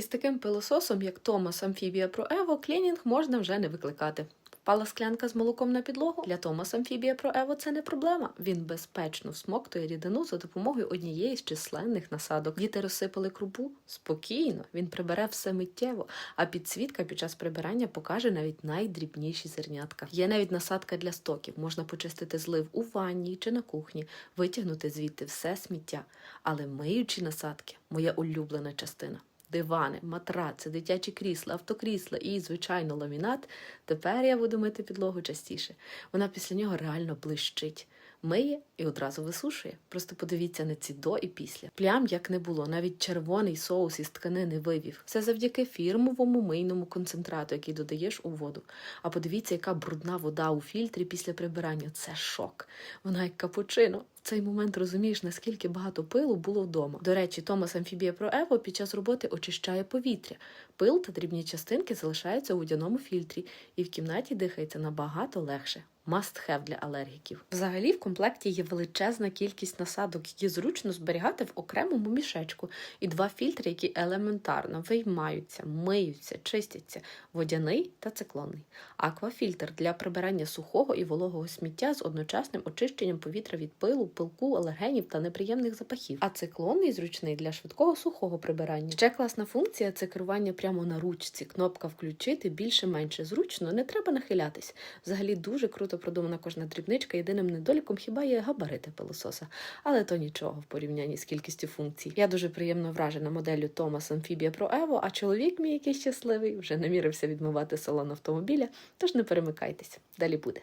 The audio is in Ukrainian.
Із таким пилососом, як Thomas Amphibia Pro Evo, клінінг можна вже не викликати. Впала склянка з молоком на підлогу. Для Thomas Amphibia Pro Evo це не проблема. Він безпечно всмоктує рідину за допомогою однієї з численних насадок. Діти розсипали крупу спокійно. Він прибере все миттєво, а підсвітка під час прибирання покаже навіть найдрібніші зернятка. Є навіть насадка для стоків. Можна почистити злив у ванні чи на кухні, витягнути звідти все сміття. Але миючі насадки моя улюблена частина. Дивани, матраци, дитячі крісла, автокрісла і, звичайно, ламінат. Тепер я буду мити підлогу частіше. Вона після нього реально блищить. Миє і одразу висушує. Просто подивіться на ці до і після. Плям як не було, навіть червоний соус із тканини вивів. Все завдяки фірмовому мийному концентрату, який додаєш у воду. А подивіться, яка брудна вода у фільтрі після прибирання. Це шок. Вона як капучино. Цей момент розумієш, наскільки багато пилу було вдома. До речі, Thomas Amphibia Pro Evo під час роботи очищає повітря. Пил та дрібні частинки залишаються у водяному фільтрі, і в кімнаті дихається набагато легше. Must have для алергіків. Взагалі, в комплекті є величезна кількість насадок, які зручно зберігати в окремому мішечку, і два фільтри, які елементарно виймаються, миються, чистяться водяний та циклонний. Аквафільтр для прибирання сухого і вологого сміття з одночасним очищенням повітря від пилу, пилку, алергенів та неприємних запахів. А циклонний зручний для швидкого сухого прибирання. Ще класна функція це керування прямо на ручці. Кнопка включити більше-менше зручно, не треба нахилятись. Взагалі дуже круто продумана кожна дрібничка. Єдиним недоліком хіба є габарити пилососа, але то нічого в порівнянні з кількістю функцій. Я дуже приємно вражена моделлю Thomas Amphibia Pro Evo, а чоловік мій який щасливий вже намірився відмивати салон автомобіля. Тож не перемикайтесь, далі буде.